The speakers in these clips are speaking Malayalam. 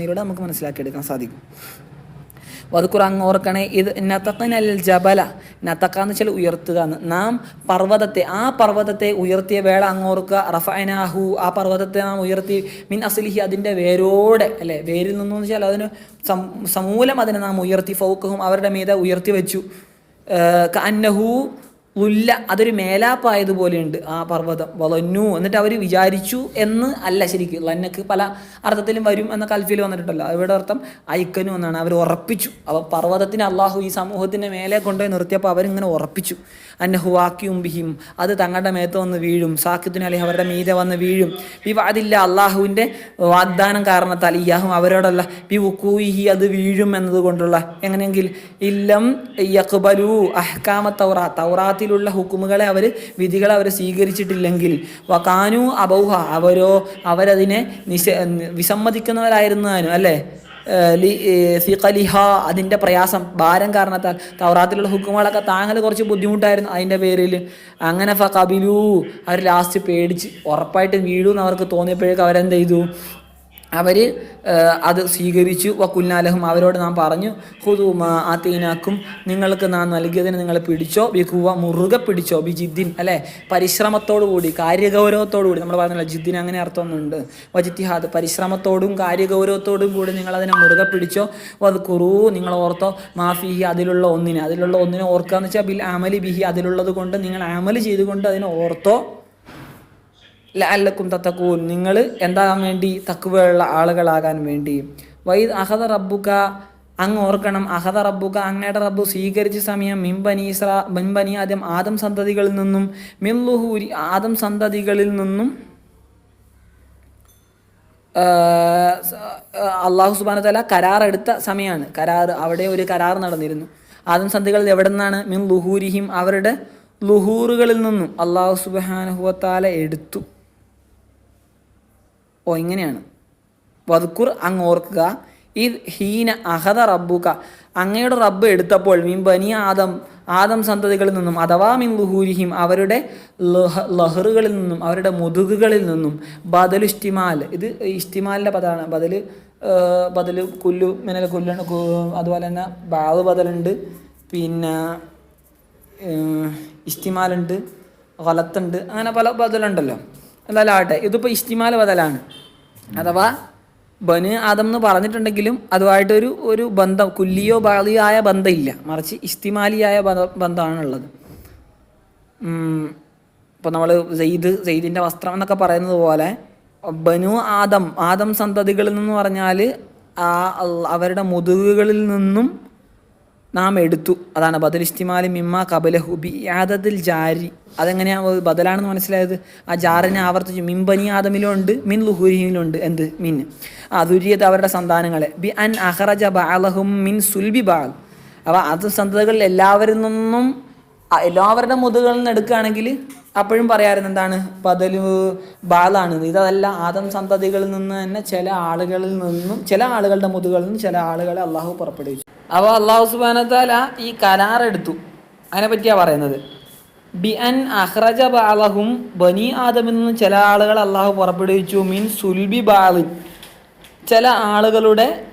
ഇതിലൂടെ നമുക്ക് മനസ്സിലാക്കിയെടുക്കാൻ സാധിക്കും. വതുക്കുറ അങ്ങ് ഓർക്കണേ ഇത് നത്തക്കനൽ ജബല. നത്തക്ക എന്ന് വെച്ചാൽ ഉയർത്തുക എന്ന്. നാം പർവതത്തെ ആ പർവതത്തെ ഉയർത്തിയ വേള അങ്ങ് ഓർക്കുക. റഫഅനാഹു ആ പർവതത്തെ നാം ഉയർത്തി. മിൻ അസ്ലിഹി അതിന്റെ വേരോടെ അല്ലേ? വേരിൽ നിന്നു വെച്ചാൽ അതിന് സമൂലം അതിനെ നാം ഉയർത്തി. ഫൗക്കഹും അവരുടെ മീതെ ഉയർത്തി വെച്ചു. അന്നഹു ഉല്ല അതൊരു മേലാപ്പായതുപോലെയുണ്ട് ആ പർവതം. വളന്നു എന്നിട്ട് അവർ വിചാരിച്ചു എന്ന് അല്ല ശരിക്കും. ലന്നക്ക് പല അർത്ഥത്തിലും വരും എന്ന കൽഫിയിൽ വന്നിട്ടുണ്ടല്ലോ. ഇവിടെ അർത്ഥം ഐക്കനു എന്നാണ്. അവർ ഉറപ്പിച്ചു. അവ പർവതത്തിന് അള്ളാഹു ഈ സമൂഹത്തിന്റെ മേലെ കൊണ്ടുപോയി നിർത്തിയപ്പോൾ അവരിങ്ങനെ ഉറപ്പിച്ചു. അന്നഹു വാക്കിയും ബിഹിം. അത് തങ്ങളുടെ മേത്ത് വന്ന് വീഴും. സാക്കിത്തിന് അല്ലെങ്കിൽ അവരുടെ മീതെ വന്ന് വീഴും. വിവാദില്ല അള്ളാഹുവിന്റെ വാഗ്ദാനം കാരണത്താൽ ഇയാഹും അവരോടല്ല വി ഉക്കൂഹി അത് വീഴും എന്നതുകൊണ്ടുള്ള. എങ്ങനെയെങ്കിൽ ഇല്ലം യക്ബലു അഹ്കാമ തൗറാ. തൗറാത്തിലുള്ള ഹുക്കുമുകളെ അവർ വിധികളെ അവർ സ്വീകരിച്ചിട്ടില്ലെങ്കിൽ. വക്കാനു അബൗഹ അവരോ അവരതിനെ നിഷ വിസമ്മതിക്കുന്നവരായിരുന്നു അല്ലേ? സിഖലിഹ അതിന്റെ പ്രയാസം ഭാരം കാരണത്താൽ. തൗറാത്തിലുള്ള ഹുക്കുമുകളൊക്കെ താങ്ങൽ കുറച്ച് ബുദ്ധിമുട്ടായിരുന്നു അതിന്റെ പേരിൽ. അങ്ങനെ ഫ കബിലു അവർ ലാസ്റ്റ് പേടിച്ച് ഉറപ്പായിട്ടും വീഴുമെന്ന് അവർക്ക് തോന്നിയപ്പോഴേക്കും അവരെന്ത് ചെയ്തു? അവർ അത് സ്വീകരിച്ചു. വക്കുല്ലാലഹും അവരോട് നാം പറഞ്ഞു ഹുദൂമ ആത്തീനാക്കും നിങ്ങൾക്ക് നാം നൽകിയതിന് നിങ്ങൾ പിടിച്ചോ? ബിഖുവ മുറുകെ പിടിച്ചോ? ബി ജിദ്ദിൻ അല്ലേ? പരിശ്രമത്തോടു കൂടി കാര്യഗൗരവത്തോടു കൂടി നമ്മൾ പറഞ്ഞല്ലോ ജിദ്ദിൻ അങ്ങനെ അർത്ഥമൊന്നുണ്ട്. വജിത്തിഹാദ് പരിശ്രമത്തോടും കാര്യഗൗരവത്തോടും കൂടി നിങ്ങൾ അതിനെ മുറുകെ പിടിച്ചോ? അത് കുറു നിങ്ങൾ ഓർത്തോ മാഫിഹി അതിലുള്ള ഒന്നിനെ. അതിലുള്ള ഒന്നിനെ ഓർക്കുക എന്ന് വെച്ചാൽ ബിൽ അമലി ബിഹി അതിലുള്ളത് കൊണ്ട് നിങ്ങൾ അമൽ ചെയ്തുകൊണ്ട് അതിനെ ഓർത്തോ. ലഅല്ലക്കും തത്തക്കൂൻ നിങ്ങൾ എന്താ വേണ്ടി? തക്കുവയുള്ള ആളുകളാകാൻ വേണ്ടി. വൈ അഹദ റബ്ബുക അങ്ങ് ഓർക്കണം അഹദ റബ്ബുക അങ്ങയുടെ റബ്ബു സ്വീകരിച്ച സമയം മിംബനി ഇസ്ര മിംബനി ആദ്യം ആദം സന്തതികളിൽ നിന്നും മിംലുഹൂരി ആദം സന്തതികളിൽ നിന്നും അള്ളാഹു സുബാന തല കരാർ എടുത്ത സമയമാണ് കരാർ അവിടെ ഒരു കരാർ നടന്നിരുന്നു. ആദം സന്ധികളിൽ എവിടെ നിന്നാണ്? മിൻ ലുഹൂരിഹിം അവരുടെ ലുഹൂറുകളിൽ നിന്നും അള്ളാഹു സുബാനഹുവത്താല എടുത്തു. ഓ ഇങ്ങനെയാണ്. വധുക്കുർ അങ്ങ് ഓർക്കുക. ഈ ഹീന അഹദ റബ്ബുക. അങ്ങയുടെ റബ്ബ് എടുത്തപ്പോൾ മീൻ ബനി ആദം ആദം സന്തതികളിൽ നിന്നും അഥവാ മിൻ ലുഹൂരിഹിം അവരുടെ ലഹ ലഹറുകളിൽ നിന്നും അവരുടെ മുതുകുകളിൽ നിന്നും ബദൽ ഇഷ്ടിമാൽ. ഇത് ഇഷ്ടിമാലിന്റെ പദമാണ് ബദൽ ബദൽ കുല്ലു മിനൽ കുല്ലാണ് അതുപോലെ തന്നെ ബാവ് ബദലുണ്ട്. പിന്നെ ഇഷ്ടിമാലുണ്ട് വലത്തുണ്ട്. അങ്ങനെ പല ബദലുണ്ടല്ലോ. എന്തായാലും ഇതിപ്പോൾ ഇസ്തിമാൽ ബദലാണ്. അഥവാ ബന് ആദം എന്ന് പറഞ്ഞിട്ടുണ്ടെങ്കിലും അതുമായിട്ടൊരു ഒരു ബന്ധം കുല്ലിയോ ബാലിയോ ആയ ബന്ധമില്ല. മറിച്ച് ഇസ്തിമാലിയായ ബന്ധ- ബന്ധമാണുള്ളത്. ഇപ്പോൾ നമ്മൾ സെയ്ദ് സെയ്ദിന്റെ വസ്ത്രം എന്നൊക്കെ പറയുന്നത് പോലെ ബനു ആദം ആദം സന്തതികളിൽ നിന്ന് പറഞ്ഞാൽ ആ അവരുടെ മുതുകുകളിൽ നിന്നും നാം എടുത്തു. അതാണ് ബദൽ ഇസ്തിമാലി മിമ്മ കബലഹു ബി യാദത്തിൽ ജാരി. അതെങ്ങനെയാണ് ബദലാണെന്ന് മനസ്സിലായത്? ആ ജാറിനെ ആവർത്തിച്ചു. മിൻ ബനി ആദമിലും ഉണ്ട് മിൻ ലുഹുരിഹിലും ഉണ്ട് എന്ത്? മിൻ. ആ ദുര്യത് അവരുടെ സന്താനങ്ങളെ. ബി അൻ അഹറജ ബാലഹും മിൻ സുൽബി ബാൽ അപ്പോൾ അത് സന്തതികളിൽ എല്ലാവരിൽ നിന്നും എല്ലാവരുടെ മുതുകളിൽ നിന്ന് എടുക്കുകയാണെങ്കിൽ അപ്പോഴും പറയാറുണ്ട് എന്താണ്? പതലു ബാലാണ്. ഇതല്ല ആദം സന്തതികളിൽ നിന്ന് തന്നെ ചില ആളുകളിൽ നിന്നും ചില ആളുകളുടെ മുതുകളിൽ നിന്നും ചില ആളുകളെ അള്ളാഹു പുറപ്പെടുവിച്ചു. അപ്പോൾ അള്ളാഹു സുബാനത്താല ഈ കരാർ എടുത്തു. അതിനെ പറ്റിയാണ് പറയുന്നത്. ബി അൻ അഹ്റജ ബാലഹും ബനി ആദമിൽ നിന്നും ചില ആളുകൾ അള്ളാഹു പുറപ്പെടുവിച്ചു. മീൻ സുൽബി ബാലിൻ. ചില ആളുകളുടെ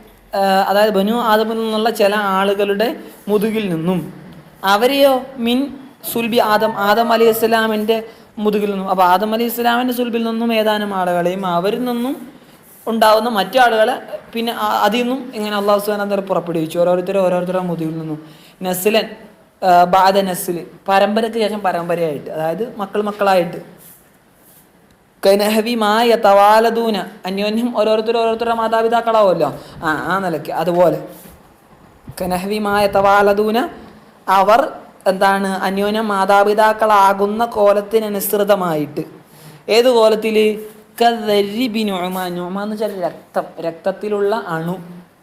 അതായത് ബനു ആദമിൽ നിന്നുള്ള ചില ആളുകളുടെ മുതുകിൽ നിന്നും. അവരെയോ? മിൻ സുൽബി ആദം. ആദം അലി ഇസ്ലാമിന്റെ മുതുകിൽ നിന്നും. അപ്പോൾ ആദം അലി ഇസ്ലാമിന്റെ സുൽബിൽ നിന്നും ഏതാനും ആളുകളെയും അവരിൽ നിന്നും ഉണ്ടാവുന്ന മറ്റു ആളുകളെ പിന്നെ അതിൽ നിന്നും ഇങ്ങനെ അള്ളാഹു സുബാന പുറപ്പെടുവിച്ചു. ഓരോരുത്തരും ഓരോരുത്തരുടെ മുതുകിൽ നിന്നും. നസ്ലൻ ബാധ നസ്ല്. പരമ്പരയ്ക്ക് ശേഷം പരമ്പരയായിട്ട്. അതായത് മക്കൾ മക്കളായിട്ട്. കനഹവി മായ തവാലദൂന അന്യോന്യം ഓരോരുത്തരും ഓരോരുത്തരുടെ മാതാപിതാക്കളാവുമല്ലോ. ആ ആ നിലയ്ക്ക്. അതുപോലെ. കനഹവി മായ തവാലദൂന അവർ എന്താണ് അന്യോന്യം മാതാപിതാക്കളാകുന്ന കോലത്തിനനുസൃതമായിട്ട്. ഏത് കോലത്തിൽ? കദരിബി നൊമ നൊമ എന്ന് വെച്ചാൽ രക്തം. രക്തത്തിലുള്ള അണു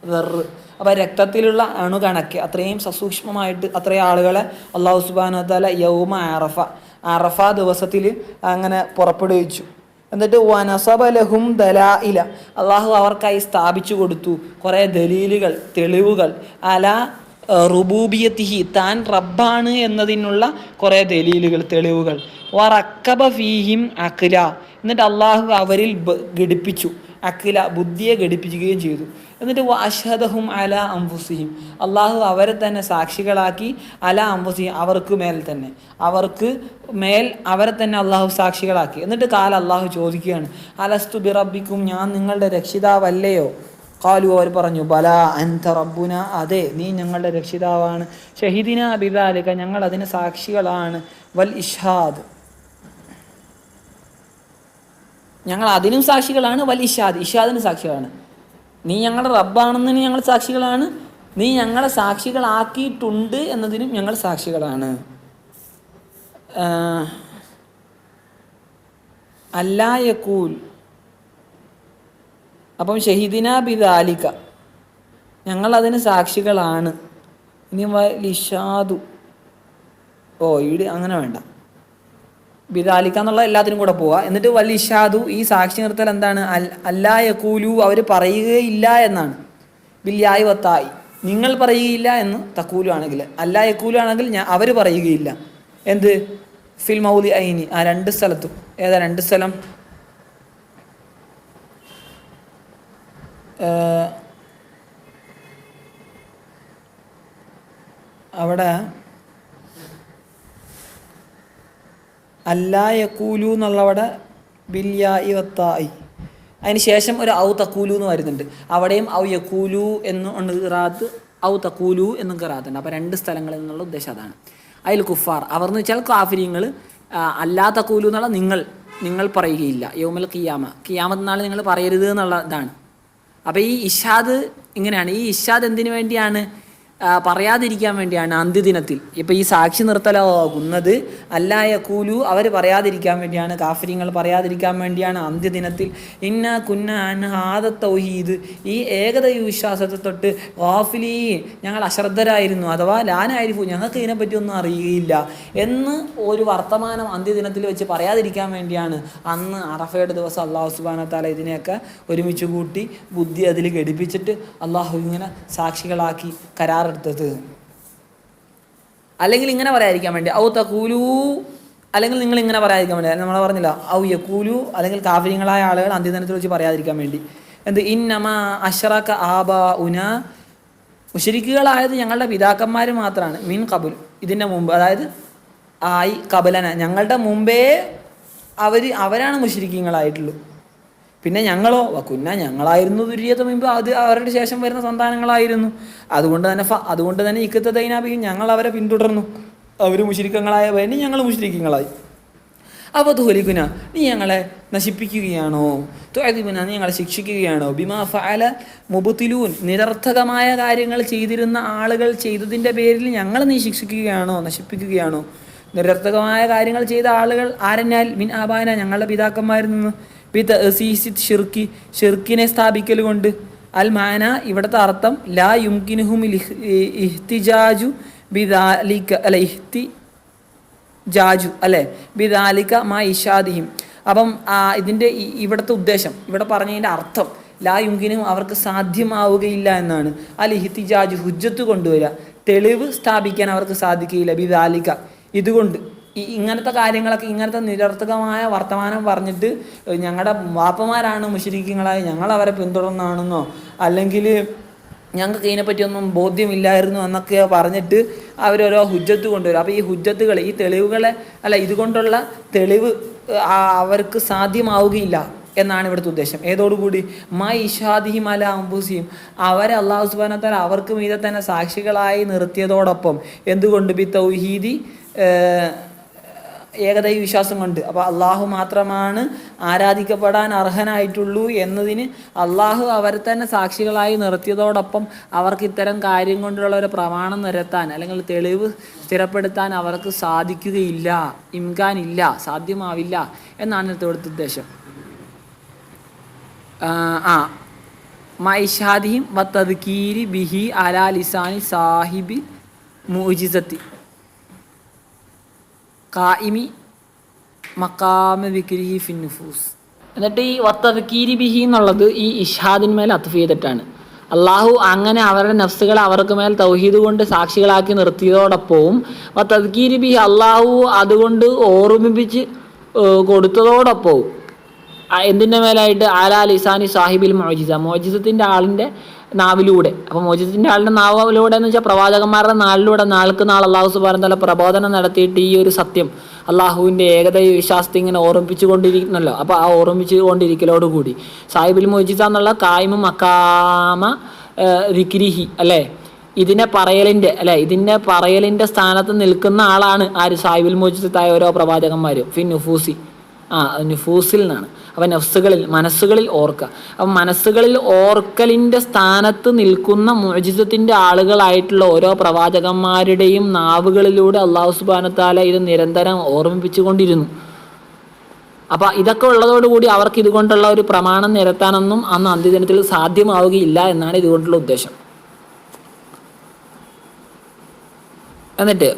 വെറ് അപ്പോൾ രക്തത്തിലുള്ള അണു കണക്ക്. അത്രയും സസൂക്ഷ്മമായിട്ട് അത്രയും ആളുകളെ അള്ളാഹു സുബാന യൗമ അറഫ അറഫ ദിവസത്തിൽ അങ്ങനെ പുറപ്പെടുവിച്ചു. എന്നിട്ട് വനസബലഹും ദലായില അള്ളാഹു അവർക്കായി സ്ഥാപിച്ചു കൊടുത്തു. കുറേ ദലീലുകൾ തെളിവുകൾ. അല റുബൂബിയത്തിഹി താൻ റബ്ബാണ് എന്നതിനുള്ള കുറേ ദലീലുകൾ തെളിവുകൾ. വറക്കബ ഫീഹിം അഖില. എന്നിട്ട് അള്ളാഹു അവരിൽ ഘടിപ്പിച്ചു. അഖില ബുദ്ധിയെ ഘടിപ്പിക്കുകയും ചെയ്തു. എന്നിട്ട് അഷദഹും അല അംഫുസിഹിം. അള്ളാഹു അവരെ തന്നെ സാക്ഷികളാക്കി അല അംഫുസിഹിം അവർക്ക് മേൽ തന്നെ. അവർക്ക് മേൽ അവരെ തന്നെ അള്ളാഹു സാക്ഷികളാക്കി. എന്നിട്ട് കാല അള്ളാഹു ചോദിക്കുകയാണ് അലസ്തു ബിറബിക്കും ഞാൻ നിങ്ങളുടെ രക്ഷിതാവല്ലയോ? കാലു അവർ പറഞ്ഞു ബല അൻത റബ്ബുന. അതെ നീ ഞങ്ങളുടെ രക്ഷിതാവാണ്. ഷഹീദിന ബിദാലിക ഞങ്ങൾ അതിന് സാക്ഷികളാണ്. വൽ ഇഷാദ് ഞങ്ങൾ അതിനും സാക്ഷികളാണ്. വൽ ഇഷാദ് ഇഷാദിന് സാക്ഷികളാണ്. നീ ഞങ്ങളുടെ റബ്ബാണെന്നതിന് ഞങ്ങൾ സാക്ഷികളാണ്. നീ ഞങ്ങളെ സാക്ഷികളാക്കിയിട്ടുണ്ട് എന്നതിനും ഞങ്ങൾ സാക്ഷികളാണ്. അല്ലായക്കൂൽ അല്ലാ യക്കൂൽ അപ്പം ഷഹീദിന ഞങ്ങൾ അതിന് സാക്ഷികളാണ്. ഇനി ലിഷാദു. ഓ ഈട് അങ്ങനെ വേണ്ട. ബിദാലിക്ക എന്നുള്ള എല്ലാത്തിനും കൂടെ പോവാ. എന്നിട്ട് വലിഷാദു ഈ സാക്ഷി നിർത്തൽ എന്താണ്? അൽ അല്ലാ യക്കൂലു അവർ പറയുകയില്ല എന്നാണ്. ബില്യായി വത്തായി നിങ്ങൾ പറയുകയില്ല എന്ന് തക്കൂലു ആണെങ്കിൽ. അല്ലാ യക്കൂലു ആണെങ്കിൽ ഞാൻ അവർ പറയുകയില്ല. എന്ത്? ഫിൽ മൗലി ഐനി. ആ രണ്ട് സ്ഥലത്തും. ഏതാ രണ്ട് സ്ഥലം? അവിടെ അല്ലാ യക്കൂലു എന്നുള്ളവിടെ ബില്യായി വത്തായി അതിന് ശേഷം ഒരു ഔ തക്കൂലു എന്ന് വരുന്നുണ്ട്. അവിടെയും ഔ യക്കൂലു എന്ന് ഖിറാത്ത് ഔ തക്കൂലു എന്നും കറാത്തുണ്ട് അപ്പോൾ രണ്ട് സ്ഥലങ്ങളിൽ നിന്നുള്ള ഉദ്ദേശം അതാണ്. അതിൽ കുഫാർ. അവർ എന്ന് വെച്ചാൽ കാഫര്യങ്ങൾ അല്ലാത്ത കൂലു എന്നുള്ള നിങ്ങൾ നിങ്ങൾ പറയുകയില്ല. യോമൽ കിയാമ കിയാമത്ത് നിങ്ങൾ പറയരുത് എന്നുള്ള ഇതാണ്. അപ്പോൾ ഈ ഇഷാദ് ഇങ്ങനെയാണ്. ഈ ഇഷാദ് എന്തിനു വേണ്ടിയാണ് പറയാതിരിക്കാൻ വേണ്ടിയാണ് അന്ത്യദിനത്തിൽ. ഇപ്പം ഈ സാക്ഷി നിർത്തലാകുന്നത് അല്ലായ കൂലു അവർ പറയാതിരിക്കാൻ വേണ്ടിയാണ് കാഫര്യങ്ങൾ പറയാതിരിക്കാൻ വേണ്ടിയാണ് അന്ത്യദിനത്തിൽ. ഇന്ന കുന്ന അൻഹാദ തൗഹീദ്. ഈ ഏകത വിശ്വാസത്തെ തൊട്ട് ഗാഫിലീ ഞങ്ങൾ അശ്രദ്ധരായിരുന്നു അഥവാ ലാനായിരിക്കും ഞങ്ങൾക്ക് ഇതിനെപ്പറ്റി ഒന്നും അറിയില്ല എന്ന് ഒരു വർത്തമാനം അന്ത്യദിനത്തിൽ വെച്ച് പറയാതിരിക്കാൻ വേണ്ടിയാണ് അന്ന് അറഫയുടെ ദിവസം അള്ളാഹു സുബാന താല ഇതിനെയൊക്കെ ഒരുമിച്ച് കൂട്ടി ബുദ്ധി അതിൽ ഘടിപ്പിച്ചിട്ട് അള്ളാഹു ഇങ്ങനെ സാക്ഷികളാക്കി കരാറെടുത്തത് അല്ലെങ്കിൽ ഇങ്ങനെ പറയാതിരിക്കാൻ വേണ്ടി ഔ തകൂലു അല്ലെങ്കിൽ നിങ്ങൾ ഇങ്ങനെ പറയാതിരിക്കാൻ വേണ്ടി നമ്മൾ പറഞ്ഞില്ല ഔ യക്കൂലു അല്ലെങ്കിൽ കാഫര്യങ്ങളായ ആളുകൾ അന്ത്യദിനത്തിൽ വെച്ച് പറയാതിരിക്കാൻ വേണ്ടി. എന്ത്? ഇന്നമ അഷറക്ക ആബ ഉന മുഷരിക്കുകളായത് ഞങ്ങളുടെ പിതാക്കന്മാർ മാത്രമാണ് മീൻ കബുൽ ഇതിന്റെ മുമ്പ്. അതായത് ആയി കബലന ഞങ്ങളുടെ മുമ്പേ അവർ അവരാണ് മുഷരിക്കങ്ങളായിട്ടുള്ളൂ പിന്നെ ഞങ്ങളോ വക്കുന്ന ഞങ്ങളായിരുന്നു ദുര്യത മുമ്പ് അത് അവരുടെ ശേഷം വരുന്ന സന്താനങ്ങളായിരുന്നു. അതുകൊണ്ട് തന്നെ അതുകൊണ്ട് തന്നെ ഇക്കത്തെ ഞങ്ങൾ അവരെ പിന്തുടർന്നു. അവർ മുഷരിക്കങ്ങളായ പിന്നെ ഞങ്ങൾ മുഷരിക്കങ്ങളായി. അപ്പോൾ തോലിക്കുന നീ ഞങ്ങളെ നശിപ്പിക്കുകയാണോ? തോലിക്കുന നീ ഞങ്ങളെ ശിക്ഷിക്കുകയാണോ? ബിമാ ഫാല മുബുത്തിലൂൻ നിരർത്ഥകമായ കാര്യങ്ങൾ ചെയ്തിരുന്ന ആളുകൾ ചെയ്തതിന്റെ പേരിൽ ഞങ്ങൾ നീ ശിക്ഷിക്കുകയാണോ? നശിപ്പിക്കുകയാണോ? നിരർത്ഥകമായ കാര്യങ്ങൾ ചെയ്ത ആളുകൾ ആരെന്നാൽ? മിൻ ആബാന ഞങ്ങളുടെ പിതാക്കന്മാരിൽ നിന്ന്. ബി തസീസിത് ഷിർക്കി ഷിർക്കിനെ സ്ഥാപിക്കൽ കൊണ്ട് അൽ മാന ഇവിടുത്തെ അർത്ഥം ലാ യുംകിനുഹും ഇഹ്തിജാജു ബിദാലിക അല്ല ഇഹ്തി ജാജു അല്ലേ? ബിദാലിക്ക മാ ഇഷാദിഹിം. അപ്പം ഇതിന്റെ ഇവിടുത്തെ ഉദ്ദേശം ഇവിടെ പറഞ്ഞതിന്റെ അർത്ഥം ലാ യുങ്കിനും അവർക്ക് സാധ്യമാവുകയില്ല എന്നാണ്. അൽ ഇഹ്തിജാജു ഹുജ്ജത്ത് കൊണ്ടുവരിക തെളിവ് സ്ഥാപിക്കാൻ അവർക്ക് സാധിക്കുകയില്ല ബിദാലിക. ഇതുകൊണ്ട് ഈ ഇങ്ങനത്തെ കാര്യങ്ങളൊക്കെ ഇങ്ങനത്തെ നിരർത്ഥകമായ വർത്തമാനം പറഞ്ഞിട്ട് ഞങ്ങളുടെ വാപ്പമാരാണ് മുഷരിക്കങ്ങളായി ഞങ്ങൾ അവരെ പിന്തുടർന്നാണെന്നോ അല്ലെങ്കിൽ ഞങ്ങൾക്ക് ഇതിനെപ്പറ്റിയൊന്നും ബോധ്യമില്ലായിരുന്നു എന്നൊക്കെ പറഞ്ഞിട്ട് അവരോരോ ഹുജ്ജത്ത് കൊണ്ടുവരും. അപ്പോൾ ഈ ഹുജ്ജത്തുകൾ ഈ തെളിവുകളെ അല്ല ഇതുകൊണ്ടുള്ള തെളിവ് അവർക്ക് സാധ്യമാവുകയില്ല എന്നാണ് ഇവിടുത്തെ ഉദ്ദേശം. ഏതോടുകൂടി? മൈ ഇഷാദിഹിം അല അംബുസിയും അവരെ അള്ളാഹു സുബാനത്താൽ അവർക്ക് മീതെ തന്നെ സാക്ഷികളായി നിർത്തിയതോടൊപ്പം എന്തുകൊണ്ട്? ബി തൗഹീദി ഏകദൈവ വിശ്വാസം കൊണ്ട്. അപ്പോൾ അള്ളാഹു മാത്രമാണ് ആരാധിക്കപ്പെടാൻ അർഹനായിട്ടുള്ളൂ എന്നതിന് അള്ളാഹു അവരെ തന്നെ സാക്ഷികളായി നിർത്തിയതോടൊപ്പം അവർക്ക് ഇത്തരം കാര്യം കൊണ്ടുള്ള ഒരു പ്രമാണം നിരത്താൻ അല്ലെങ്കിൽ തെളിവ് സ്ഥിരപ്പെടുത്താൻ അവർക്ക് സാധിക്കുകയില്ല ഇംകാൻ ഇല്ല സാധ്യമാവില്ല എന്നാണ് ഇവിടുത്തെ ഉദ്ദേശം. ആ, മൈഷാദിയും വത്തദ്കീരി ബിഹി അലാലിസാനി സാഹിബി മുജിസത്തി കായിമി മക്കാമ വിക്രിഹി നുഫൂസ്. എന്നിട്ട് ഈ വത്തഫക്കീരി ബിഹി എന്നുള്ളത് ഈ ഇഷാദിന്മേൽ അത്ഫ് ചെയ്തിട്ടാണ്. അള്ളാഹു അങ്ങനെ അവരുടെ നഫ്സുകളെ അവർക്ക് മേൽ തൗഹീദ് കൊണ്ട് സാക്ഷികളാക്കി നിർത്തിയതോടൊപ്പവും വത്തദ്കീരി ബിഹി അള്ളാഹു അതുകൊണ്ട് ഓർമ്മിപ്പിച്ച് കൊടുത്തതോടൊപ്പവും എന്തിന്റെ മേലായിട്ട്? ആലാ ലിസാനി സാഹിബിൽ മോജിസ മോജിസത്തിന്റെ ആളിന്റെ നാവിലൂടെ. അപ്പോൾ മോചിതത്തിന്റെ ആളുടെ നാവിലൂടെ എന്ന് വെച്ചാൽ പ്രവാചകന്മാരുടെ നാളിലൂടെ നാൾക്ക് നാൾ അള്ളാഹു സുബാൻ തല പ്രബോധനം നടത്തിയിട്ട് ഈ ഒരു സത്യം അള്ളാഹുവിന്റെ ഏകത വിശ്വാസത്തെ ഇങ്ങനെ ഓർമ്മിപ്പിച്ചു കൊണ്ടിരിക്കുന്നല്ലോ അപ്പോൾ ആ ഓർമ്മിച്ചു കൊണ്ടിരിക്കലോടുകൂടി സാഹിബിൽ മോചിത എന്നുള്ള കായ്മ മക്കാമ റിക്രിഹി അല്ലേ? ഇതിനെ പറയലിന്റെ അല്ലെ? ഇതിന്റെ പറയലിന്റെ സ്ഥാനത്ത് നിൽക്കുന്ന ആളാണ് ആര്? സാഹിബിൽ മോചിതായ ഓരോ പ്രവാചകന്മാരും. ഫിൻ നുഫൂസി. ആ നുഫൂസിൽ നിന്നാണ്. അപ്പം നഫ്സുകളിൽ മനസ്സുകളിൽ ഓർക്കുക. അപ്പം മനസ്സുകളിൽ ഓർക്കലിന്റെ സ്ഥാനത്ത് നിൽക്കുന്ന മോജിസത്തിന്റെ ആളുകളായിട്ടുള്ള ഓരോ പ്രവാചകന്മാരുടെയും നാവുകളിലൂടെ അള്ളാഹു സുബാനത്താല ഇത് നിരന്തരം ഓർമ്മിപ്പിച്ചുകൊണ്ടിരുന്നു. അപ്പം ഇതൊക്കെ ഉള്ളതോടുകൂടി അവർക്ക് ഇതുകൊണ്ടുള്ള ഒരു പ്രമാണം നിരത്താനൊന്നും അന്ന് അന്ത്യദിനത്തിൽ സാധ്യമാവുകയില്ല എന്നാണ് ഇതുകൊണ്ടുള്ള ഉദ്ദേശം. എന്നിട്ട്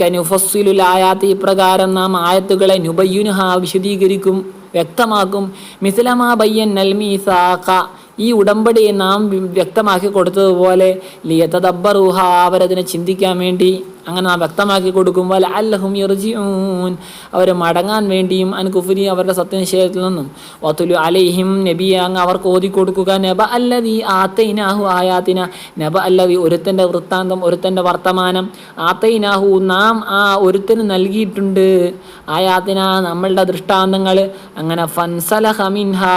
കനുഫസ്സുലുൽ ആയാത്ത് ഇപ്രകാരം നാം ആയത്തുകളെ നുബയ്യുനുഹ വിശദീകരിക്കും വ്യക്തമാക്കും. മിസ്ലമാ ബയ്യൻ നൽമീസാഖ ഈ ഉടമ്പടിയെ നാം വ്യക്തമാക്കി കൊടുത്തതുപോലെ ലിയതദബ്ബറുഹ അവരതിനെ ചിന്തിക്കാൻ വേണ്ടി അങ്ങനെ നാം വ്യക്തമാക്കി കൊടുക്കും വല അല്ലഹും യർജിഊൻ അവർ മടങ്ങാൻ വേണ്ടിയും അൻ കുഫുരി അവരുടെ സത്യനിഷേധത്തിൽ നിന്നും. വത്തുലു അലൈഹിം നബി അങ്ങ് അവർക്ക് ഓതി കൊടുക്കുക. നബ അല്ലതി ആത്തൈനാഹു ആയാത്തിന നബ അല്ലതി ഒരുത്തന്റെ വൃത്താന്തം ഒരുത്തന്റെ വർത്തമാനം. ആത്തൈനാഹു നാം ആ ഒരുത്തന് നൽകിയിട്ടുണ്ട്. ആയാത്തിന നമ്മളുടെ ദൃഷ്ടാന്തങ്ങൾ അങ്ങനെ ഫൻസലഹ മിൻഹാ.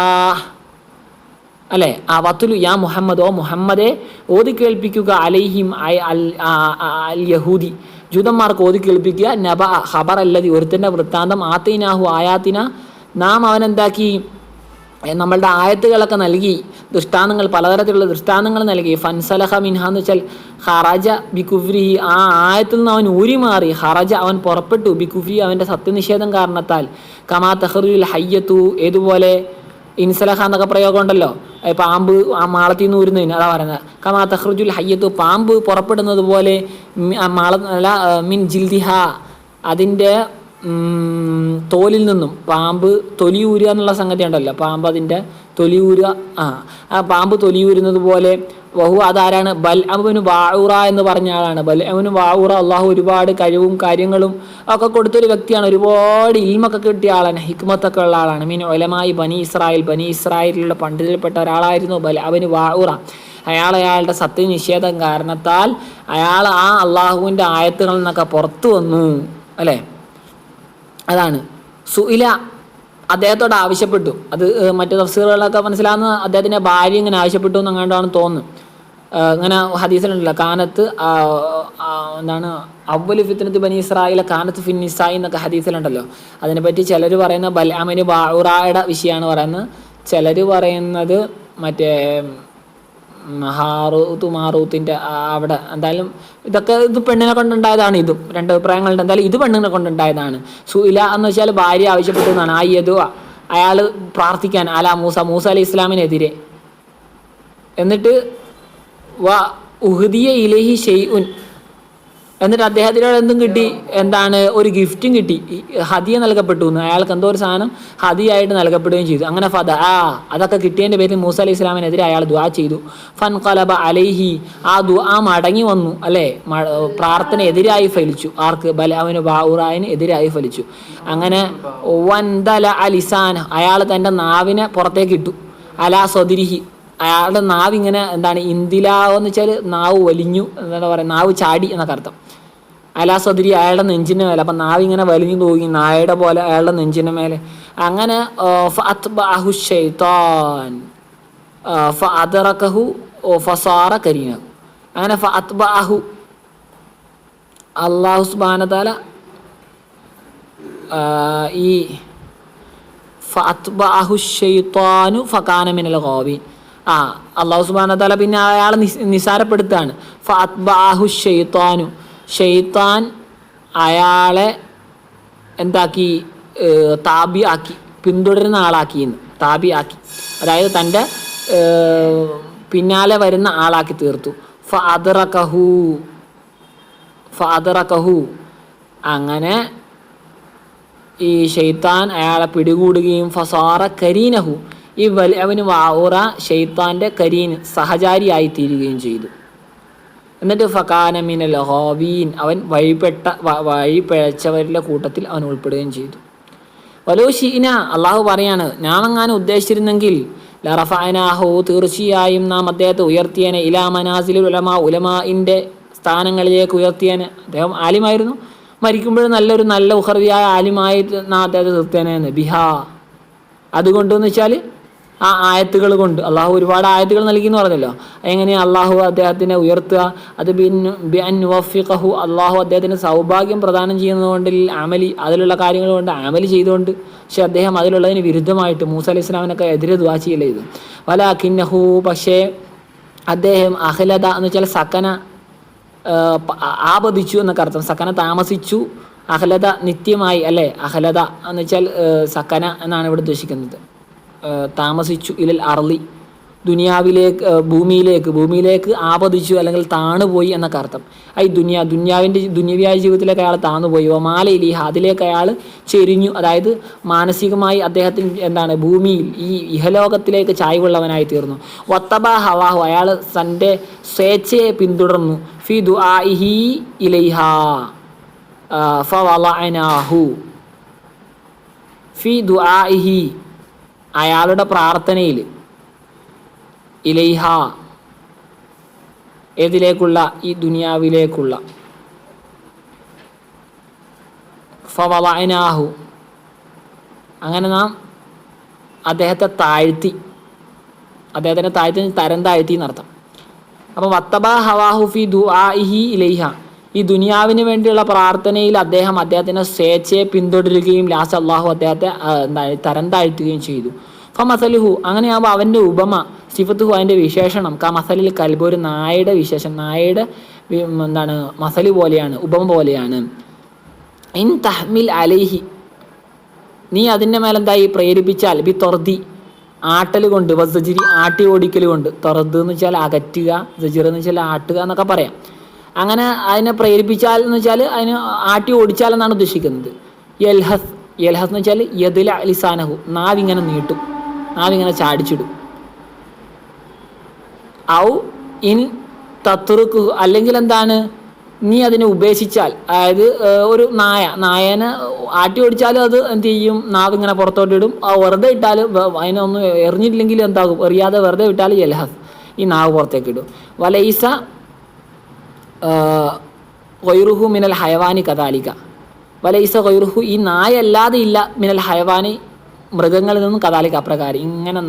അല്ലെ? ആ വത്തുലു യാ മുഹമ്മദ് ഓ മുഹമ്മദെ ഓതി കേൾപ്പിക്കുക അലൈഹിം അൽ- യഹൂദി. ജൂതന്മാർക്ക് ഓതി കേൾപ്പിക്കുക നബ ഖബർ അല്ലതി ഒരുത്തന്റെ വൃത്താന്തം ആത്തിനാഹു ആയാത്തിന. നാം അവനെന്താക്കി? നമ്മളുടെ ആയത്തുകളൊക്കെ നൽകി ദൃഷ്ടാന്തങ്ങൾ പലതരത്തിലുള്ള ദൃഷ്ടാന്തങ്ങൾ നൽകി. ഫൻസലഹ മിൻഹ എന്ന് വെച്ചാൽ ഹറജ ബികുഫ്രി ആ ആയത്തിൽ നിന്ന് അവൻ ഊരിമാറി ഹറജ അവൻ പുറപ്പെട്ടു ബികുഫ്രി അവന്റെ സത്യനിഷേധം കാരണത്താൽ. കമാ തഹറുൽ ഹയ്യത്തു ഏതുപോലെ ഇൻസലഹ എന്നൊക്കെ പ്രയോഗം ഉണ്ടല്ലോ പാമ്പ് ആ മാളത്തിൽ നിന്ന് ഊരുന്നതിന് അതാ പറയുന്നത്. കമാ തഹ്റുജുൽ ഹയ്യത്തു പാമ്പ് പുറപ്പെടുന്നത് പോലെ മാള അല്ല മിൻ ജിൽദിഹ അതിന്റെ തോലിൽ നിന്നും പാമ്പ് തൊലിയൂരുക എന്നുള്ള സംഗതി ഉണ്ടല്ലോ പാമ്പ് അതിന്റെ ആ ആ പാമ്പ് തൊലിയൂരുന്നത് പോലെ വഹു അതാരാണ്? ബൽ അമുനു വാഊറ എന്ന് പറഞ്ഞ ആളാണ്. ബൽ അമുനു വാഊറ അള്ളാഹു ഒരുപാട് കഴിവും കാര്യങ്ങളും ഒക്കെ കൊടുത്തൊരു വ്യക്തിയാണ്. ഒരുപാട് ഇൽമൊക്കെ കിട്ടിയ ആളാണ്. ഹിക്മത്തൊക്കെ ഉള്ള ആളാണ്. മീൻ ഒലമായി ബനി ഇസ്രായേൽ ബനി ഇസ്രായേലിലുള്ള പണ്ഡിതരിൽപ്പെട്ട ഒരാളായിരുന്നു ബൽ അവന് വാഊറ. അയാൾ അയാളുടെ സത്യനിഷേധം കാരണത്താൽ അയാൾ ആ അള്ളാഹുവിന്റെ ആയത്തുകളിൽ നിന്നൊക്കെ പുറത്തു വന്നു. അല്ലേ? അതാണ്. സുഇല അദ്ദേഹത്തോട് ആവശ്യപ്പെട്ടു. അത് മറ്റു തഫ്സീറുകളൊക്കെ മനസ്സിലാകുന്ന അദ്ദേഹത്തിന്റെ ഭാര്യ ഇങ്ങനെ ആവശ്യപ്പെട്ടു എന്ന് അങ്ങോട്ടാണ് തോന്നുന്നത് ഇങ്ങനെ ഹദീസിലുണ്ടല്ലോ കാനത്ത് എന്താണ് അവൽ ഫിത്തിനത്ത് ബനി ഇസ്രായിലെ കാനത്ത് ഫിൻ നിസായി എന്നൊക്കെ ഹദീസിലുണ്ടല്ലോ. അതിനെപ്പറ്റി ചിലർ പറയുന്ന ബലാമിന് ബാഉറായുടെ വിഷയമാണ് പറയുന്നത്. ചിലർ പറയുന്നത് മറ്റേ ഹാറൂത്ത് മാറൂത്തിന്റെ അവിടെ. എന്തായാലും ഇതൊക്കെ ഇത് പെണ്ണിനെ കൊണ്ടുണ്ടായതാണ് ഇതും. രണ്ട് അഭിപ്രായങ്ങളുണ്ട്. എന്തായാലും ഇത് പെണ്ണിനെ കൊണ്ടുണ്ടായതാണ്. സുഇല എന്ന് വെച്ചാൽ ഭാര്യ ആവശ്യപ്പെട്ടു എന്നാണ്. ആ യദുവ അയാൾ പ്രാർത്ഥിക്കാൻ അല മൂസ മൂസ അലി ഇസ്ലാമിനെതിരെ. എന്നിട്ട് വ ഉഹദിയ ഇലഹി ഷെയ്ഉൻ എന്നിട്ട് അദ്ദേഹത്തിനോട് എന്തും കിട്ടി? എന്താണ്? ഒരു ഗിഫ്റ്റും കിട്ടി. ഹതിയ നൽകപ്പെട്ടു എന്ന് അയാൾക്ക് എന്തോ ഒരു സാധനം ഹതിയായിട്ട് നൽകപ്പെടുകയും ചെയ്തു. അങ്ങനെ ഫത ആ അതൊക്കെ കിട്ടിയതിന്റെ പേരിൽ മൂസ അലൈഹി ഇസ്ലാമിനെതിരെ അയാൾ ദുആ ചെയ്തു. ഫൻ കലബ അലൈഹി ആ ദുആ മടങ്ങി വന്നു അല്ലേ? പ്രാർത്ഥന എതിരായി ഫലിച്ചു. ആർക്ക്? ബല അവന് ബാവുറായിന് എതിരായി ഫലിച്ചു. അങ്ങനെ വന്തല അലിസാൻ അയാൾ തന്റെ നാവിനെ പുറത്തേക്ക് ഇട്ടു അലാ സ്വദിരിഹി. അയാളുടെ നാവ് ഇങ്ങനെ എന്താണ് ഇന്ദിലാവെന്ന് വെച്ചാൽ നാവ് വലിഞ്ഞു എന്താണ് പറയുക നാവ് ചാടി എന്നൊക്കെ അർത്ഥം. അലാ സദരി അയാളുടെ നെഞ്ചിന്റെ മേലെ അപ്പം നാവ് ഇങ്ങനെ വലിഞ്ഞു തൂങ്ങി നായയുടെ പോലെ അയാളുടെ നെഞ്ചിന്റെ മേലെ. അങ്ങനെ ഫഅദറകഹു കരീന. അങ്ങനെ ഫഅത്ബഅഹു അള്ളാഹു സുബ്ഹാനഹു ഈ ഫഅത്ബഅഹു ഷൈത്താനു ഫകാന മിനൽ ഗാവിൻ ആ അള്ളാഹു സുബാന താല പിന്നെ അയാളെ നിസ് നിസാരപ്പെടുത്താണ് ഫാത്ബാഹു ഷെയ്ത്താനു ഷെയ്ത്താൻ അയാളെ എന്താക്കി? താബി ആക്കി പിന്തുടരുന്ന ആളാക്കിയെന്ന്. താബി ആക്കി അതായത് തന്റെ പിന്നാലെ വരുന്ന ആളാക്കി തീർത്തു. ഫ അതറക്കഹു അങ്ങനെ ഈ ഷെയ്ത്താൻ അയാളെ പിടികൂടുകയും ഫസാറ കരീനഹു. ഈ അവന് വാവുറ ഷെയ്ത്താന്റെ കരീൻ സഹചാരിയായി തീരുകയും ചെയ്തു. എന്നിട്ട് ഫക്കാന മിനൽ ഹോവീൻ അവൻ വഴിപ്പെട്ട വ- വഴി പിഴച്ചവരുടെ കൂട്ടത്തിൽ അവൻ ഉൾപ്പെടുകയും ചെയ്തു. വലോ ഷീന അള്ളാഹു പറയാണ് ഞാനങ്ങാനും ഉദ്ദേശിച്ചിരുന്നെങ്കിൽ ലറഫാനാഹു തീർച്ചയായും നാം അദ്ദേഹത്തെ ഉയർത്തിയേനെ. ഇലാ മനാസിൽ ഉലമ ഉലമാഇന്റെ സ്ഥാനങ്ങളിലേക്ക് ഉയർത്തിയേനെ. അദ്ദേഹം ആലിമായിരുന്നു. മരിക്കുമ്പോഴും നല്ലൊരു നല്ല ഉഹർവിയായ ആലിമായി നാം അദ്ദേഹത്തെ തീർത്തേനെ ബിഹാ അതുകൊണ്ടെന്ന് വെച്ചാൽ ആ ആയത്തുകൾ കൊണ്ട്. അള്ളാഹു ഒരുപാട് ആയത്തുകൾ നൽകി എന്ന് പറഞ്ഞല്ലോ. എങ്ങനെ അള്ളാഹു അദ്ദേഹത്തിനെ ഉയർത്തുക? അത് ബിൻ ബിൻ വഫിഖഹു. അള്ളാഹു അദ്ദേഹത്തിന് സൗഭാഗ്യം പ്രദാനം ചെയ്യുന്നതുകൊണ്ട് അമലി അതിലുള്ള കാര്യങ്ങൾ കൊണ്ട് അമലി ചെയ്തുകൊണ്ട് പക്ഷെ അദ്ദേഹം അതിലുള്ളതിന് വിരുദ്ധമായിട്ട് മൂസ അലൈഹി ഇസ്ലാമിനൊക്കെ എതിരെ ദ്വാ ചെയ്തു. വല കിന്നഹു പക്ഷേ അദ്ദേഹം അഹ്ലത എന്ന് വെച്ചാൽ സക്കന ആപതിച്ചു എന്നൊക്കെ അർത്ഥം. സക്കന താമസിച്ചു അഹ്ലത നിത്യമായി അല്ലേ? അഹ്ലത എന്ന് വെച്ചാൽ സക്കന എന്നാണ് ഇവിടെ ഉദ്ദേശിക്കുന്നത്. താമസിച്ചു. ഇലൽ അർലി ദുനിയാവിലേക്ക് ഭൂമിയിലേക്ക്. ഭൂമിയിലേക്ക് ആപതിച്ചു അല്ലെങ്കിൽ താണുപോയി എന്നൊക്കെ അർത്ഥം. ഐ ദുനിയ ദുനിയാവിന്റെ ദുന്യവ്യായ ജീവിതത്തിലേക്ക് അയാൾ താണുപോയി. ഒമാലയിലി അതിലേക്ക് അയാൾ ചെരിഞ്ഞു. അതായത് മാനസികമായി അദ്ദേഹത്തിന് എന്താണ് ഭൂമിയിൽ ഈ ഇഹലോകത്തിലേക്ക് ചായ്വുള്ളവനായി തീർന്നു. വത്തബ ഹവാഹു അയാൾ തന്റെ സ്വേച്ഛയെ പിന്തുടർന്നു. ഫി ഇലൈഹ. ആ, ഫി ദുആഇഹി അയാളുടെ പ്രാർത്ഥനയിൽ ഇലൈഹ ഏതിലേക്കുള്ള ഈ ദുനിയാവിലേക്കുള്ള. ഫവളഅനാഹു അങ്ങനെ നാം അദ്ദേഹത്തെ താഴ്ത്തി. അദ്ദേഹത്തിനെ താഴ്ത്തി തരം താഴ്ത്തി എന്നർത്ഥം. അപ്പോൾ വത്തബ ഹവാഹു ഫി ദുആഇഹി ഇലൈഹ. ഈ ദുനിയാവിന് വേണ്ടിയുള്ള പ്രാർത്ഥനയിൽ അദ്ദേഹം അദ്ദേഹത്തിന്റെ സ്വേച്ഛയെ പിന്തുടരുകയും ലാസ്റ്റ് അള്ളാഹു അദ്ദേഹത്തെ എന്താണ് തരം താഴ്ത്തുകയും ചെയ്തു. ഫ മസലിഹു അങ്ങനെയാകുമ്പോൾ അവന്റെ ഉപമ സിഫത്തുഹു അതിന്റെ വിശേഷണം ക മസലിൽ കൽബ് ഒരു നായയുടെ വിശേഷം നായയുടെ എന്താണ് മസലി പോലെയാണ് ഉപമ പോലെയാണ്. ഇൻ തഹ്മിൽ അലൈഹി നീ അതിന്റെ മേലെന്തായി പ്രേരിപ്പിച്ചാൽ ബി തൊർദി ആട്ടൽ കൊണ്ട് വസജിരി ആട്ടി ഓടിക്കൽ കൊണ്ട് തൊറദ് എന്ന് വെച്ചാൽ അകറ്റുക സജിർ എന്ന് വെച്ചാൽ ആട്ടുക എന്നൊക്കെ പറയാം. അങ്ങനെ അതിനെ പ്രേരിപ്പിച്ചാൽ എന്ന് വെച്ചാൽ അതിന് ആട്ടി ഓടിച്ചാലെന്നാണ് ഉദ്ദേശിക്കുന്നത്. യൽഹസ് യൽഹസ് എന്ന് വെച്ചാൽ യദില ലിസാനഹു നാവിങ്ങനെ നീട്ടും നാവിങ്ങനെ ചാടിച്ചിടും. ഔ ഇൻ തത്തുറുക്കു അല്ലെങ്കിൽ എന്താണ്? നീ അതിനെ ഉപേക്ഷിച്ചാൽ അതായത് ഒരു നായ നായനെ ആട്ടി ഓടിച്ചാലും അത് എന്ത് ചെയ്യും? നാവ് ഇങ്ങനെ പുറത്തോട്ട് ഇടും. ആ വെറുതെ ഇട്ടാൽ അതിനൊന്നും എറിഞ്ഞിട്ടില്ലെങ്കിൽ എന്താകും? എറിയാതെ വെറുതെ വിട്ടാൽ യൽഹസ് ഈ നാവ് പുറത്തേക്ക് ഇടും. വലൈസ ഗൊയ്റുഹു മിനൽ ഹയവാനി കഥാലിക വലൈസ ഗൊയ്റുഹു ഈ നായ അല്ലാതെ ഇല്ല മിനൽ ഹയവാനി മൃഗങ്ങളിൽ നിന്നും കഥാലിക അപ്രകാരം. ഇങ്ങനെ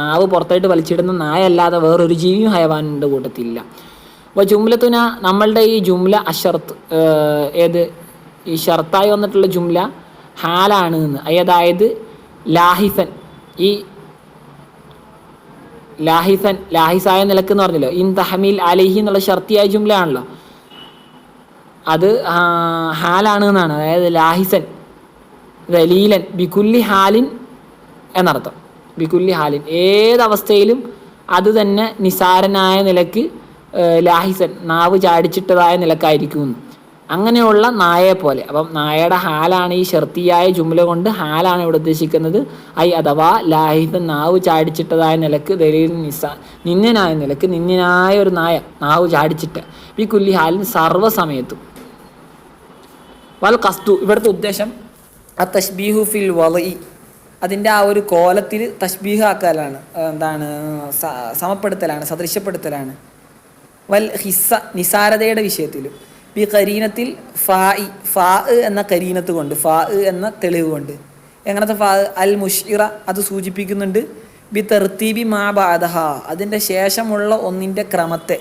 നാവ് പുറത്തായിട്ട് വലിച്ചിടുന്ന നായ അല്ലാതെ വേറൊരു ജീവിയും ഹയവാനിന്റെ കൂട്ടത്തില്ല അപ്പോൾ ജുംലത്തുന നമ്മളുടെ ഈ ജുംല അഷർത്ത് ഏത്? ഈ ഷർത്തായി വന്നിട്ടുള്ള ജുംല ഹാലാണ് എന്ന്. അതായത് ലാഹിഫൻ ഈ ലാഹിസൻ ലാഹിസായ നിലയ്ക്ക് എന്ന് പറഞ്ഞല്ലോ? ഇൻ തഹമീൽ അലഹി എന്നുള്ള ഷർത്തിയായ ജുംല ആണല്ലോ അത് ഹാലാണ് എന്നാണ് അതായത് ലാഹിസൻ ദലീലൻ ബികുല്ലി ഹാലിൻ എന്നർത്ഥം. ബികുല്ലി ഹാലിൻ. ഏതവസ്ഥയിലും അത് തന്നെ നിസാരനായ നിലയ്ക്ക് ലാഹിസൻ നാവ് ചാടിച്ചിട്ടതായ നിലക്കായിരിക്കും. എന്ന്. അങ്ങനെയുള്ള നായയെ പോലെ. അപ്പം നായയുടെ ഹാലാണ് ഈ ഷർത്തിയായ ജുംല കൊണ്ട് ഹാലാണ് ഇവിടെ ഉദ്ദേശിക്കുന്നത്. ഐ അഥവാ ലാഹിദ് നാവ് ചാടിച്ചിട്ടതായ നിലയ്ക്ക് ദലീൽ നിസ നിന്യനായ നിലയ്ക്ക് നിന്യനായ ഒരു നായ നാവ് ചാടിച്ചിട്ട്. ഈ കുല്ലി ഹാലിൻ സർവസമയത്തും. വൽ കസ്തു ഇവിടുത്തെ ഉദ്ദേശം ആ തഷ്ബീഹു ഫിൽ വളി അതിന്റെ ആ ഒരു കോലത്തിൽ തഷ്ബീഹ് ആക്കലാണ് എന്താണ് സമപ്പെടുത്തലാണ് സദൃശ്യപ്പെടുത്തലാണ്. വൽ ഹിസ്സ നിസാരതയുടെ വിഷയത്തിൽ ഈ കരീനത്തിൽ ഫാ ഫാ എന്ന കരീനത്ത് കൊണ്ട് ഫാ എന്ന തെളിവ് കൊണ്ട്. എങ്ങനത്തെ ഫാ അൽ മുഷിറ അത് സൂചിപ്പിക്കുന്നുണ്ട്. ബി തെർത്തീബി മാ ബാധഹ അതിന്റെ ശേഷമുള്ള ഒന്നിന്റെ ക്രമത്തെ.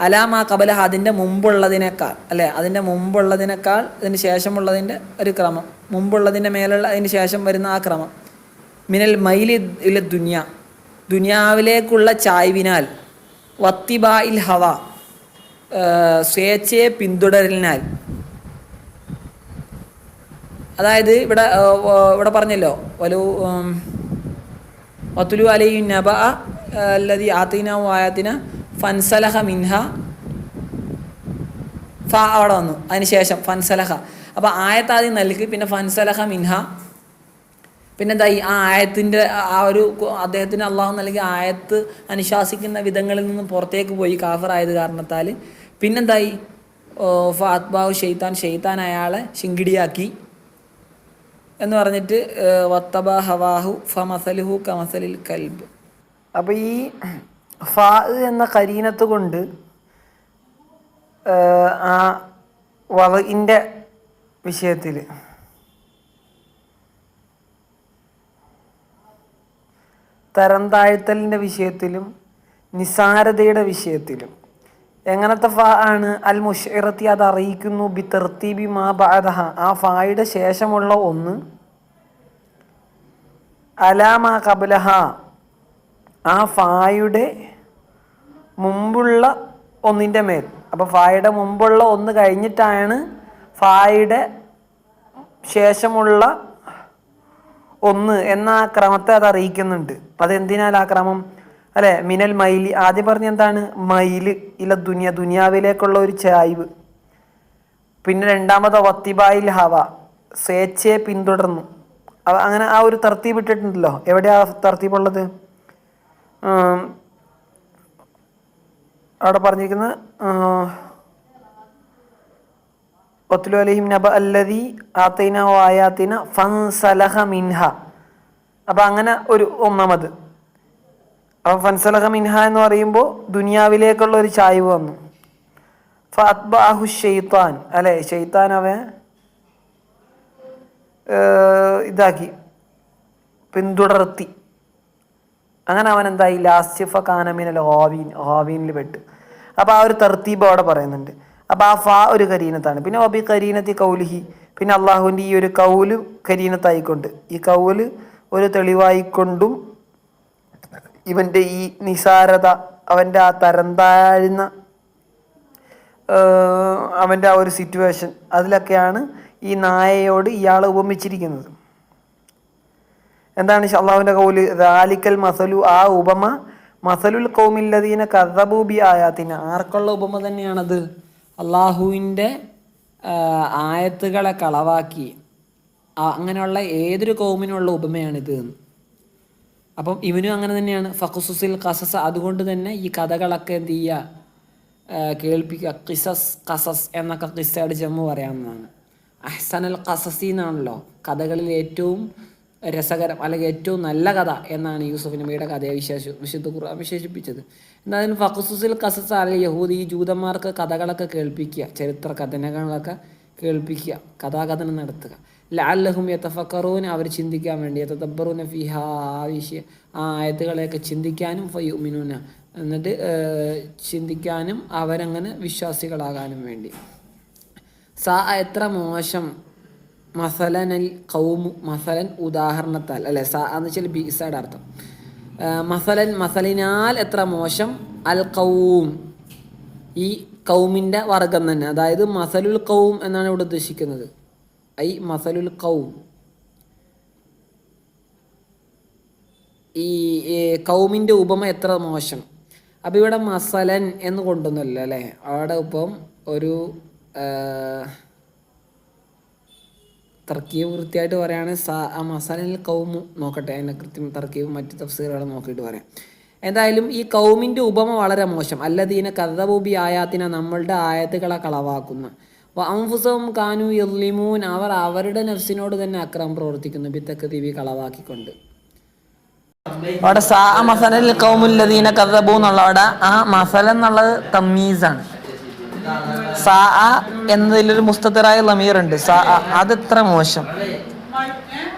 അലാമാ കബലഹ അതിന്റെ മുമ്പുള്ളതിനേക്കാൾ അല്ലേ? അതിന്റെ മുമ്പുള്ളതിനേക്കാൾ അതിന് ശേഷമുള്ളതിന്റെ ഒരു ക്രമം. മുമ്പുള്ളതിന്റെ മേലുള്ള അതിന് ശേഷം വരുന്ന ആ ക്രമം. മിനൽ മൈലി ഇല ദുനിയ. ദുനിയാവിലേക്കുള്ള ചായ്വിനാൽ വത്തിബാ ഇൽ ഹവ. സ്വേച്ഛയെ പിന്തുടരലിനാൽ. അതായത് ഇവിടെ ഇവിടെ പറഞ്ഞല്ലോ വലു വത്തുലു അലൈ നബ അല്ലതി ആത്തിന ആയാത്തിന ഫൻസലഹ മിൻഹ. ഫ അവിടെ വന്നു അതിന് ശേഷം ഫൻസലഹ. അപ്പോൾ ആയത്താദ്യം നൽകി പിന്നെ ഫൻസലഹ മിൻഹ. പിന്നെന്തായി ആ ആയത്തിന്റെ ആ ഒരു അദ്ദേഹത്തിന് അള്ളാഹു നൽകിയ ആയത്ത് അനുശാസിക്കുന്ന വിധങ്ങളിൽ നിന്നും പുറത്തേക്ക് പോയി കാഫറായത് കാരണത്താൽ പിന്നെന്തായി? ഫാത്മാവ് ഷെയ്ത്താൻ ഷെയ്ത്താൻ അയാളെ ശിങ്കിടിയാക്കി. എന്ന് പറഞ്ഞിട്ട് വത്തബ ഹവാഹു ഫമസലുഹു കമസലിൽ കൽബ്. അപ്പോൾ ഈ ഫാ എന്ന കരീനത്ത് കൊണ്ട് ആ വവഇന്റെ വിഷയത്തിൽ തരം താഴ്ത്തലിന്റെ വിഷയത്തിലും നിസാരതയുടെ വിഷയത്തിലും എങ്ങനത്തെ ഫ ആണ്? അൽ മുഷിറത്തി അത് അറിയിക്കുന്നു. ബി തെർത്തീബി മാ ബാധ ആ ഫായുടെ ശേഷമുള്ള ഒന്ന്. അലാമ കബലഹ ആ ഫായുടെ മുമ്പുള്ള ഒന്നിന്റെ മേൽ. അപ്പോൾ ഫായുടെ മുമ്പുള്ള ഒന്ന് കഴിഞ്ഞിട്ടാണ് ഫായുടെ ശേഷമുള്ള ഒന്ന് എന്ന ആ ക്രമത്തെ അത് അറിയിക്കുന്നുണ്ട്. അപ്പം അതെന്തിനാൽ ആ ക്രമം? അല്ലെ? മിനൽ മൈലി. ആദ്യം പറഞ്ഞ എന്താണ്? മയിൽ ഇല്ല ദുനിയ. ദുനിയാവിലേക്കുള്ള ഒരു ചായ്വ്. പിന്നെ രണ്ടാമത് വത്തിബായിൽ ഹവ. സ്വേച്ഛയെ പിന്തുടർന്നു. അങ്ങനെ ആ ഒരു തർത്തീബ് ഇട്ടിട്ടുണ്ടല്ലോ. എവിടെയാ തർത്തീബ് ഉള്ളത് ഉം, അവിടെ പറഞ്ഞിരിക്കുന്നത് ഒത്തുലു അലഹിം നബ അല്ലതി ആത്തൈന ഫൻ സലഹ മിൻഹ. അപ്പം അങ്ങനെ ഒരു ഒന്നാമത്. അപ്പം ഫൻസലഹ മിൻഹ എന്ന് പറയുമ്പോൾ ദുനിയാവിലേക്കുള്ള ഒരു ചായ്വ് വന്നു. ഫത്ബാഹു ഷെയ്ത്താൻ അല്ലെ? ഷെയ്ത്താൻ അവൻ ഇതാക്കി. പിന്തുടർത്തി. അങ്ങനെ അവൻ എന്തായി? ലാസ്റ്റിഫ കാനമിനൽ ഹോവീൻ ഹോവീനിൽ പെട്ട്. അപ്പോൾ ആ ഒരു തർത്തീബ് അവിടെ പറയുന്നുണ്ട്. അപ്പോൾ ആ ഫാ ഒരു കരീനത്താണ്. പിന്നെ ഒബി കരീനത്തി കൗലിഹി. പിന്നെ അള്ളാഹുവിന്റെ ഈ ഒരു കൗൽ കരീനത്തായിക്കൊണ്ട്. ഈ കൗൽ ഒരു തെളിവായിക്കൊണ്ടും ഇവന്റെ ഈ നിസാരത അവന്റെ ആ തരം താഴ്ന്ന അവന്റെ ആ ഒരു സിറ്റുവേഷൻ അതിലൊക്കെയാണ് ഈ നായയോട് ഇയാൾ ഉപമിച്ചിരിക്കുന്നത്. എന്താണ് അള്ളാഹുവിന്റെ കൗൽ റാലിക്കൽ മസലു ആ ഉപമ മസലുൽ കൗമില്ലദീന കഥബൂബി ആയാത്തിന് ആർക്കുള്ള ഉപമ തന്നെയാണത്? അള്ളാഹുവിന്റെ ആയത്തുകളെ കളവാക്കി. അങ്ങനെയുള്ള ഏതൊരു കൗമിനുള്ള ഉപമയാണിത് എന്ന്. അപ്പം ഇവനും അങ്ങനെ തന്നെയാണ്. ഫഖുസുസിൽ കസസ് അതുകൊണ്ട് തന്നെ ഈ കഥകളൊക്കെ എന്ത് ചെയ്യുക? കേൾപ്പിക്കുക. കിസസ് കസസ് എന്നൊക്കെ കിസ്സയുടെ ജമ്മു പറയാവുന്നതാണ്. അഹ്സനൽ കസസി എന്നാണല്ലോ കഥകളിൽ ഏറ്റവും രസകരം അല്ലെങ്കിൽ ഏറ്റവും നല്ല കഥ എന്നാണ് യൂസുഫ് നബിയുടെ കഥയെ വിശേഷ വിശുദ്ധ ഖുർആൻ വിശേഷിപ്പിച്ചത്. എന്നാൽ അതിന് ഫഖുസുസിൽ കസസ് അല്ലെങ്കിൽ യഹൂദി ഈ ജൂതന്മാർക്ക് കഥകളൊക്കെ കേൾപ്പിക്കുക. ചരിത്ര കഥനകളൊക്കെ കേൾപ്പിക്കുക. കഥാകഥനം നടത്തുക. ലഅല്ലഹും യതഫക്കറൂൻ അവർ ചിന്തിക്കാൻ വേണ്ടി. യതദബ്ബറൂന ഫിഹ ആ വിഷയ ആ ആയത്തുകളെയൊക്കെ ചിന്തിക്കാനും ഫയുമിനൂന. എന്നിട്ട് ചിന്തിക്കാനും അവരങ്ങനെ വിശ്വാസികളാകാനും വേണ്ടി. സ എത്ര മോശം. മസലനൽ കൗമു മസലൻ ഉദാഹരണത്താൽ അല്ലെ? സ എന്ന് വെച്ചാൽ ബിസയുടെ അർത്ഥം. മസലൻ മസലിനാൽ എത്ര മോശം? അൽ കൗം ഈ കൗമിന്റെ വർഗം തന്നെ. അതായത് മസലുൽ കൗം എന്നാണ് ഇവിടെ ഉദ്ദേശിക്കുന്നത്. ഐ മസലുൽ കൗം ഈ കൗമിന്റെ ഉപമ എത്ര മോശം. അപ്പം ഇവിടെ മസലൻ എന്ന് കൊണ്ടൊന്നുമല്ല അല്ലേ? അവിടെ ഇപ്പം ഒരു തർക്കീവ് വൃത്തിയായിട്ട് പറയുകയാണെങ്കിൽ സാ ആ മസാലിൽ കൗമു നോക്കട്ടെ. അതിന്റെ കൃത്യം തർക്കീവ് മറ്റ് തഫ്സീറുകൾ നോക്കിയിട്ട് പറയാം. എന്തായാലും ഈ കൗമിന്റെ ഉപമ വളരെ മോശം. അല്ലദീന കഥബൂബി ആയാത്തിനെ നമ്മളുടെ ആയത്തുകളെ കളവാക്കുന്ന അംഫുസവും കാനു യല്ലിമൂൻ അവർ അവരുടെ നഫ്സിനോട് തന്നെ അക്രമം പ്രവർത്തിക്കുന്നു. ബിത്തക്ക് ദിവി കളവാക്കിക്കൊണ്ട്. അവിടെ സാ മസലിൽ കൗമുല്ലദീന കഥബു എന്നുള്ള അവിടെ ആ മസല എന്നുള്ളത് തമ്മീസാണ്. സാ എന്നതിലൊരു മുസ്തറായ ലമീറുണ്ട് സാ അത് ഇത്ര മോശം.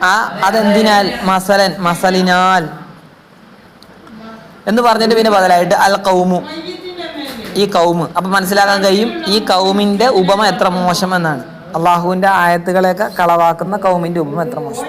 ആ അതെന്തിനാൽ? മസലൻ മസലിനാൽ. എന്ന് പറഞ്ഞിട്ട് പിന്നെ ബദലായിട്ട് അൽ കൗമു ഈ കൗമ് അപ്പൊ മനസ്സിലാക്കാൻ കഴിയും ഈ കൗമിന്റെ ഉപമ എത്ര മോശം എന്നാണ്. അള്ളാഹുവിന്റെ ആയത്തുകളെയൊക്കെ കളവാക്കുന്ന കൗമിന്റെ ഉപമ എത്ര മോശം.